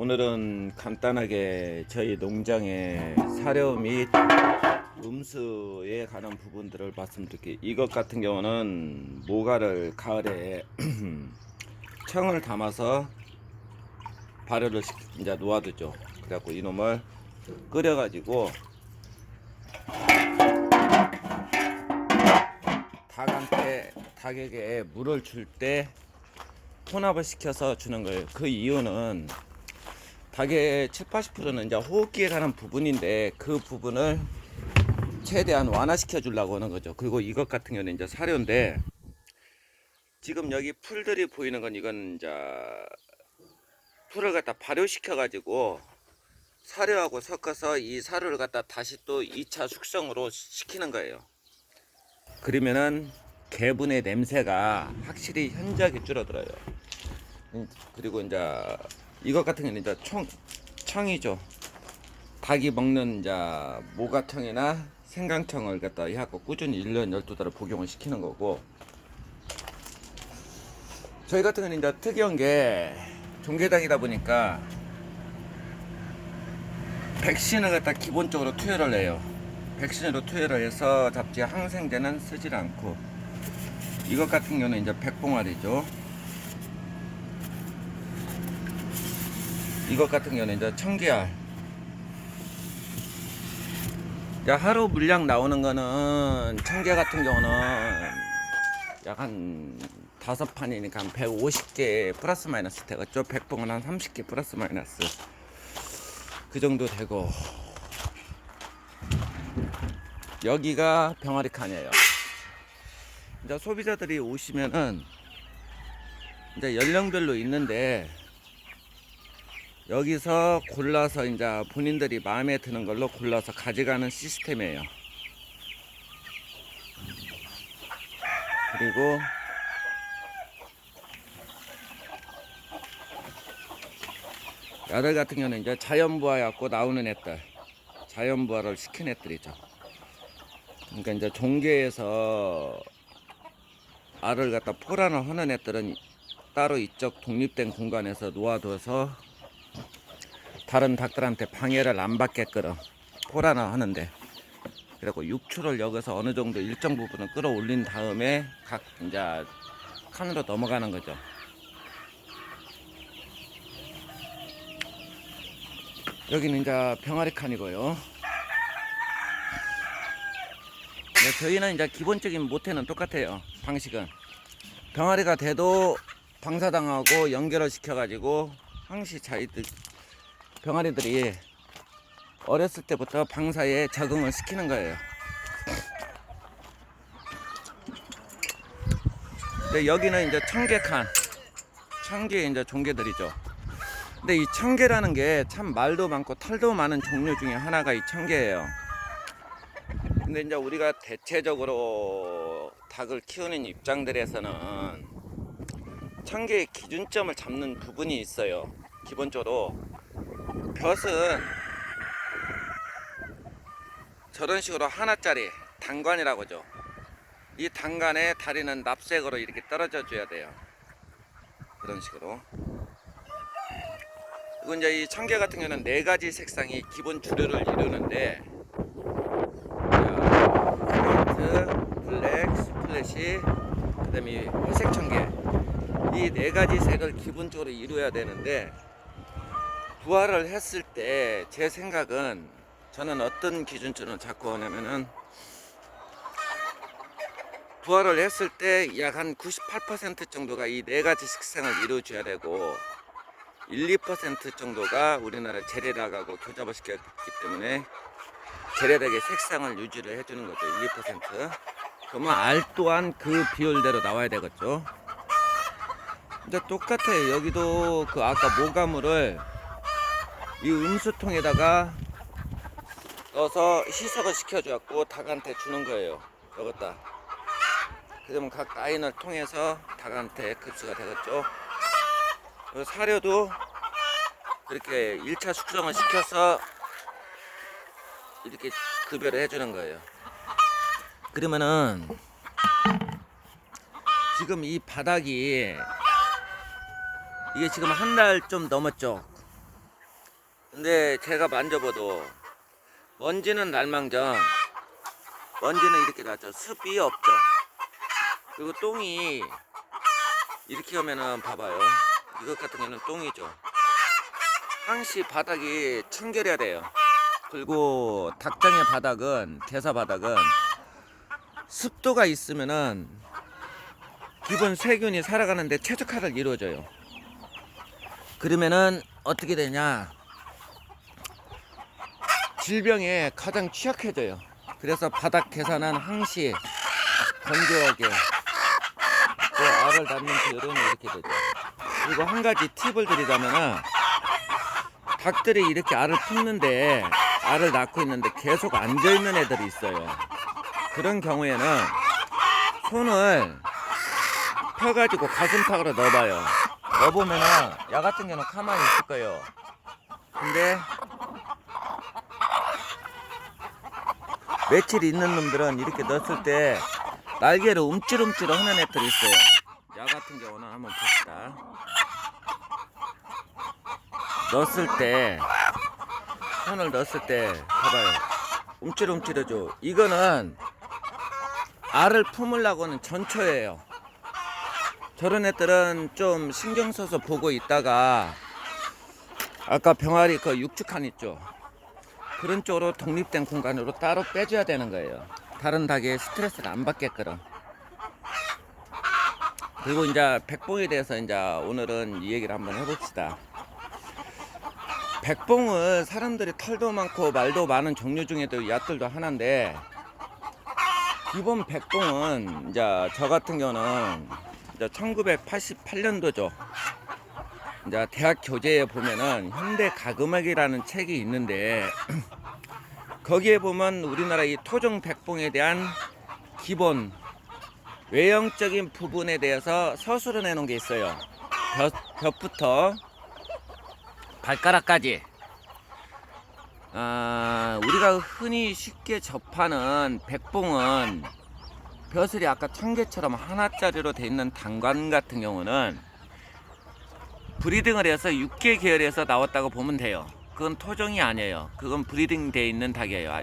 오늘은 간단하게 저희 농장의 사료 및 음수에 관한 부분들을 말씀드릴게요. 이것 같은 경우는 모가를 가을에 청을 담아서 발효를 시, 이제 놓아두죠. 그래갖고 이놈을 끓여가지고 닭한테 닭에게 물을 줄 때 혼합을 시켜서 주는 거예요. 그 이유는 닭의 7, 80%는 이제 호흡기에 관한 부분인데 그 부분을 최대한 완화시켜 주려고 하는 거죠. 그리고 이것 같은 경우는 이제 사료인데 지금 여기 풀들이 보이는 건 이건 이제 풀을 갖다 발효시켜 가지고 사료하고 섞어서 이 사료를 갖다 다시 또 2차 숙성으로 시키는 거예요. 그러면은 개분의 냄새가 확실히 현저하게 줄어들어요. 음, 그리고 이제 이것 같은 경우는 이제 청 청이죠. 닭이 먹는 이제 모가청이나 생강청을 갖다 해갖고 꾸준히 1년 12달을 복용을 시키는 거고 저희 같은 경우는 이제 특이한 게 종개당이다 보니까 백신을 갖다 기본적으로 투여를 해요. 백신으로 투여를 해서 잡지 항생제는 쓰질 않고 이것 같은 경우는 이제 백봉알이죠. 이것 같은 경우는 이제 청계알. 이제 하루 물량 나오는 거는 청계 같은 경우는 약한 다섯 판이니까 한 150개 플러스 마이너스 되겠죠. 백봉은 한 30개 플러스 마이너스 그 정도 되고 여기가 병아리 칸이에요. 이제 소비자들이 오시면은 이제 연령별로 있는데 여기서 골라서 이제 본인들이 마음에 드는 걸로 골라서 가져가는 시스템이에요. 그리고 야들 같은 경우는 이제 자연부화약고 나오는 애들 자연부화를 시킨 애들이죠. 그러니까 이제 종계에서 알을 갖다 포란을 하는 애들은 따로 이쪽 독립된 공간에서 놓아둬서 다른 닭들한테 방해를 안 받게끔 포란을 하는데 그리고 육출을 여기서 어느 정도 일정 부분을 끌어올린 다음에 각 이제 칸으로 넘어가는 거죠. 여기는 이제 병아리 칸이고요. 네, 저희는 이제 기본적인 모태는 똑같아요. 방식은 병아리가 돼도 방사당하고 연결을 시켜가지고 항시 자기들 병아리들이 어렸을 때부터 방사에 적응을 시키는 거예요. 근데 여기는 이제 청개칸, 청개 이제 종개들이죠. 근데 이 청개라는 게 참 말도 많고 털도 많은 종류 중에 하나가 이 청개예요. 근데 이제 우리가 대체적으로 닭을 키우는 입장들에서는 청개의 기준점을 잡는 부분이 있어요. 기본적으로 벼은 저런 식으로 하나짜리 단관이라고 하죠. 이 단관에 다리는 납색으로 이렇게 떨어져 줘야 돼요. 그런 식으로. 그리고 이제 이 청개 같은 경우는 네 가지 색상이 기본 주류를 이루는데 화이트, 블랙, 스플래시, 그다음에 이 회색 청개 이 네 가지 색을 기본적으로 이루어야 되는데 부화를 했을 때 제 생각은 저는 어떤 기준점을 잡고 하냐면은 부화를 했을 때 약 한 98% 정도가 이 네 가지 색상을 이루어줘야 되고 1, 2% 정도가 우리나라 재래락하고 교잡을 시켰기 때문에 재래락의 색상을 유지를 해주는 거죠. 1, 2%. 그러면 알 또한 그 비율대로 나와야 되겠죠. 근데 똑같아요. 여기도 그 아까 모가물을 이 음수통에다가 넣어서 희석을 시켜줘갖고 닭한테 주는 거예요. 여기다. 그러면 각 라인을 통해서 닭한테 급수가 되겠죠. 사료도 그렇게 1차 숙성을 시켜서 이렇게 급여를 해주는 거예요. 그러면은 지금 이 바닥이 이게 지금 한 달 좀 넘었죠. 근데 제가 만져봐도 먼지는 날망정. 먼지는 이렇게 나죠. 습이 없죠. 그리고 똥이 이렇게 오면은 봐봐요. 이것 같은 경우는 똥이죠. 항시 바닥이 청결해야 돼요. 그리고 닭장의 바닥은 개사 바닥은 습도가 있으면은 기본 세균이 살아가는데 최적화를 이루어져요. 그러면은 어떻게 되냐 질병에 가장 취약해져요. 그래서 바닥 계산은 항시 건조하게 또 알을 낳는 비율은 이렇게 되죠. 그리고 한 가지 팁을 드리자면은 닭들이 이렇게 알을 품는데 알을 낳고 있는데 계속 앉아 있는 애들이 있어요. 그런 경우에는 손을 펴가지고 가슴팍으로 넣어봐요. 넣어보면은 야 같은 경우는 가만히 있을 거예요. 근데 며칠 있는 놈들은 이렇게 넣었을 때 날개를 움찔움찔 하는 애들이 있어요. 야 같은 경우는 한번 봅시다. 넣었을 때 손을 넣었을 때 봐봐요. 움찔움찔해줘. 이거는 알을 품으려고는 전초예요. 저런 애들은 좀 신경 써서 보고 있다가 아까 병아리 그 육축한 있죠. 그런 쪽으로 독립된 공간으로 따로 빼줘야 되는 거예요. 다른 닭이 스트레스를 안 받게끔. 그리고 이제 백봉에 대해서 이제 오늘은 이 얘기를 한번 해봅시다. 백봉은 사람들이 털도 많고 말도 많은 종류 중에도 얕들도 하나인데 기본 백봉은 이제 저 같은 경우는 이제 1988년도죠. 이제 대학 교재에 보면은 현대 가금학이라는 책이 있는데 거기에 보면 우리나라 이 토종 백봉에 대한 기본 외형적인 부분에 대해서 서술을 해놓은 게 있어요. 벼, 벼부터 발가락까지. 아, 우리가 흔히 쉽게 접하는 백봉은 벼슬이 아까 청개처럼 하나짜리로 돼 있는 단관 같은 경우는 브리딩을 해서 육계 계열에서 나왔다고 보면 돼요. 그건 토종이 아니에요. 그건 브리딩 돼 있는 닭이에요. 아,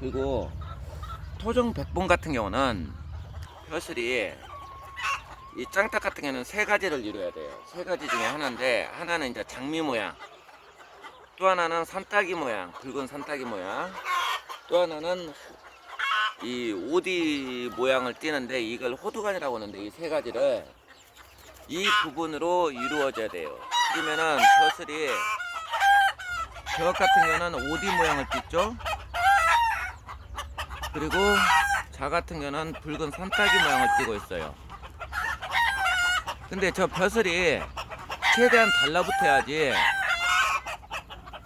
그리고 토종 백봉 같은 경우는 벼슬이 이 짱닭 같은 경우는 세 가지를 이루어야 돼요. 세 가지 중에 하나인데 하나는 이제 장미 모양, 또 하나는 산딸기 모양, 붉은 산딸기 모양, 또 하나는 이 오디 모양을 띠는데 이걸 호두간이라고 하는데 이 세 가지를 이 부분으로 이루어져야 돼요. 그러면은 벼슬이 저 같은 경우는 오디 모양을 띠죠. 그리고 자 같은 경우는 붉은 산딸기 모양을 띠고 있어요. 근데 저 벼슬이 최대한 달라붙어야지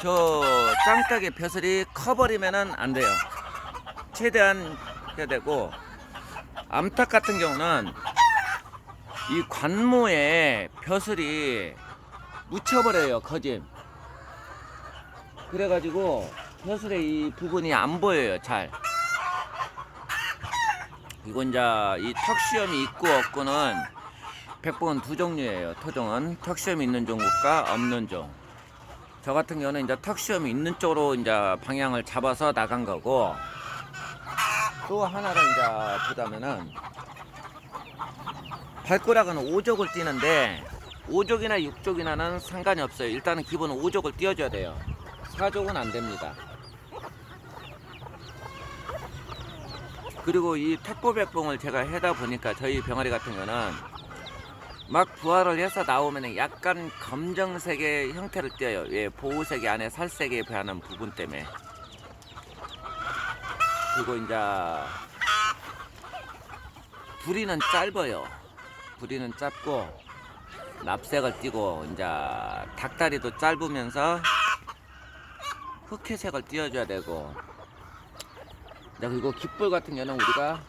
저 짱닭의 벼슬이 커버리면은 안 돼요. 최대한 해야 되고 암탉 같은 경우는 이 관모에 벼슬이 묻혀버려요 거짐 그래가지고 벼슬의 이 부분이 안 보여요 잘. 이건 이제 이 턱시험이 있고 없고는 백봉은 두 종류예요 토종은. 턱시험이 있는 종과 없는 종저 같은 경우는 이제 턱시험이 있는 쪽으로 이제 방향을 잡아서 나간 거고 또 하나를 이제 보자면은 발가락은 5족을 띄는데 5족이나 6족이나는 상관이 없어요. 일단은 기본 5족을 띄워줘야 돼요. 4족은 안 됩니다. 그리고 이 택보백봉을 제가 해다 보니까 저희 병아리 같은 거는 막 부화를 해서 나오면 약간 검정색의 형태를 띄어요. 예, 보호색이 안에 살색에 배하는 부분 때문에. 그리고 이제 부리는 짧아요. 부리는 짧고 납색을 띠고 이제 닭다리도 짧으면서 흑회색을 띄워줘야 되고 이제 그리고 깃불 같은 경우는 우리가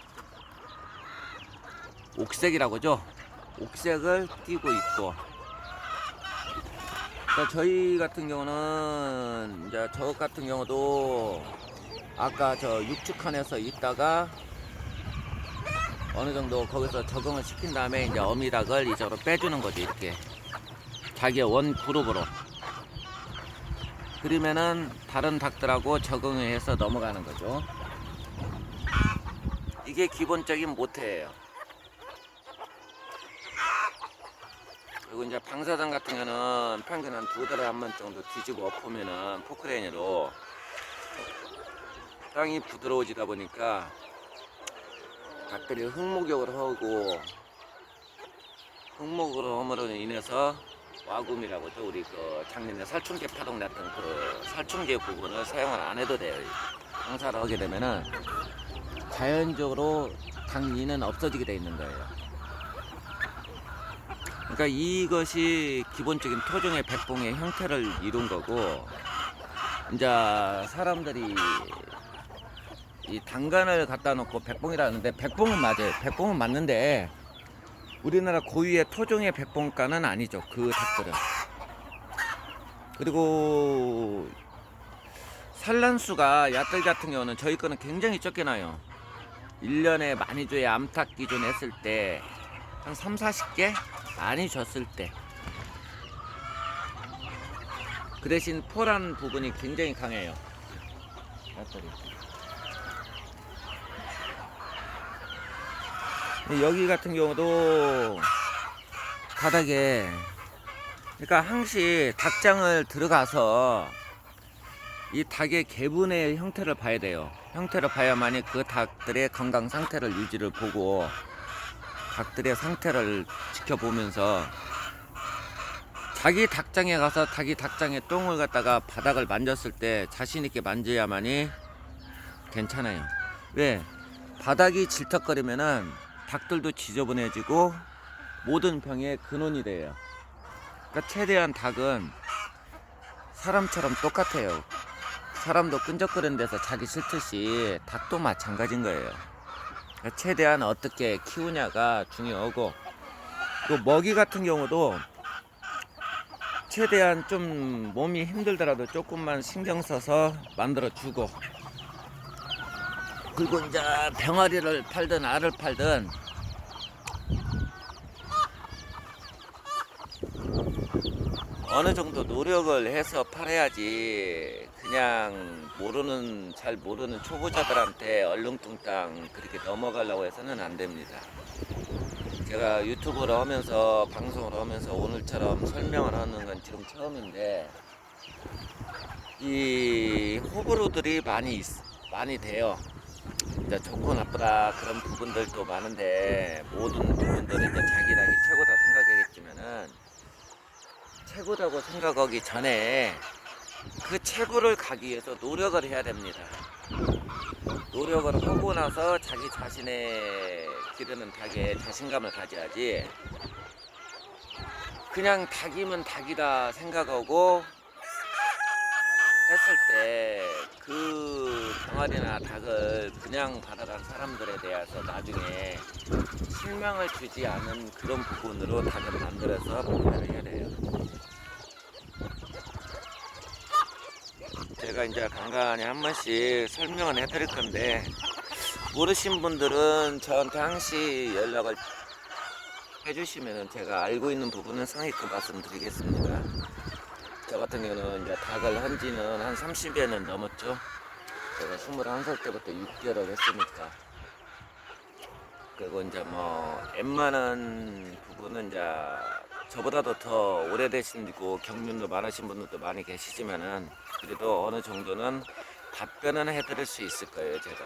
옥색이라고죠. 옥색을 띠고 있고 저희 같은 경우는 이제 저 같은 경우도 아까 저 육축칸에서 있다가 어느 정도 거기서 적응을 시킨 다음에 이제 어미닭을 이쪽으로 빼주는 거지 이렇게 자기의 원 그룹으로 그러면은 다른 닭들하고 적응을 해서 넘어가는 거죠. 이게 기본적인 모태예요. 그리고 이제 방사장 같은 경우는 평균 한 두 달에 한 번 정도 뒤지고 엎으면은 포크레인으로 땅이 부드러워지다 보니까 닭들이 흙목욕을 하고 흙목으로 함으로 인해서 와굼이라고 또 우리 그 작년에 살충제 파동 났던 그 살충제 부분을 사용을 안 해도 돼요. 방사를 하게 되면은 자연적으로 당리는 없어지게 돼 있는 거예요. 그러니까 이것이 기본적인 토종의 백봉의 형태를 이룬 거고 이제 사람들이 이 단간을 갖다 놓고 백봉이라는데 백봉은 맞아요. 백봉은 맞는데 우리나라 고유의 토종의 백봉가는 아니죠. 그 닭들은. 그리고 산란수가 야들 같은 경우는 저희 거는 굉장히 적게 나요. 1년에 많이 줘야 암탉 기준 했을 때 한 3, 40개 많이 줬을 때. 그 대신 포란 부분이 굉장히 강해요. 야들이. 근데 여기 같은 경우도 바닥에 그러니까 항시 닭장을 들어가서 이 닭의 개분의 형태를 봐야 돼요. 형태를 봐야만이 그 닭들의 건강 상태를 유지를 보고 닭들의 상태를 지켜보면서 자기 닭장에 가서 자기 닭장에 똥을 갖다가 바닥을 만졌을 때 자신 있게 만져야만이 괜찮아요. 왜? 바닥이 질척거리면은 닭들도 지저분해지고 모든 병의 근원이 돼요. 그러니까 최대한 닭은 사람처럼 똑같아요. 사람도 끈적거리는 데서 자기 싫듯이 닭도 마찬가지인 거예요. 그러니까 최대한 어떻게 키우냐가 중요하고 또 먹이 같은 경우도 최대한 좀 몸이 힘들더라도 조금만 신경 써서 만들어 주고 그리고 이제 병아리를 팔든 알을 팔든 어느 정도 노력을 해서 팔아야지 그냥 모르는 잘 모르는 초보자들한테 얼렁뚱땅 그렇게 넘어가려고 해서는 안 됩니다. 제가 유튜브를 하면서 방송을 하면서 오늘처럼 설명을 하는 건 지금 처음인데 이 호불호들이 많이 있, 많이 돼요. 이제 좋고 나쁘다 그런 부분들도 많은데 모든 부분들은 이제 자기 닭이 최고다 생각하겠지만은 최고라고 생각하기 전에 그 최고를 가기 위해서 노력을 해야 됩니다. 노력을 하고 나서 자기 자신의 기르는 닭에 자신감을 가져야지 그냥 닭이면 닭이다 생각하고 했을 때 그 병아리나 닭을 그냥 받아간 사람들에 대해서 나중에 실망을 주지 않은 그런 부분으로 닭을 만들어서 판매를 해야 돼요. 제가 이제 간간히 한 번씩 설명을 해드릴 건데 모르신 분들은 저한테 항시 연락을 해주시면 제가 알고 있는 부분은 상위급 말씀드리겠습니다. 저 같은 경우는 이제 닭을 한 지는 한 30여년 넘었죠. 제가 21살 때부터 6개월을 했으니까. 그리고 이제 뭐 웬만한 부분은 이제 저보다도 더 오래되시고 경륜도 많으신 분들도 많이 계시지만은 그래도 어느 정도는 답변은 해드릴 수 있을 거예요, 제가.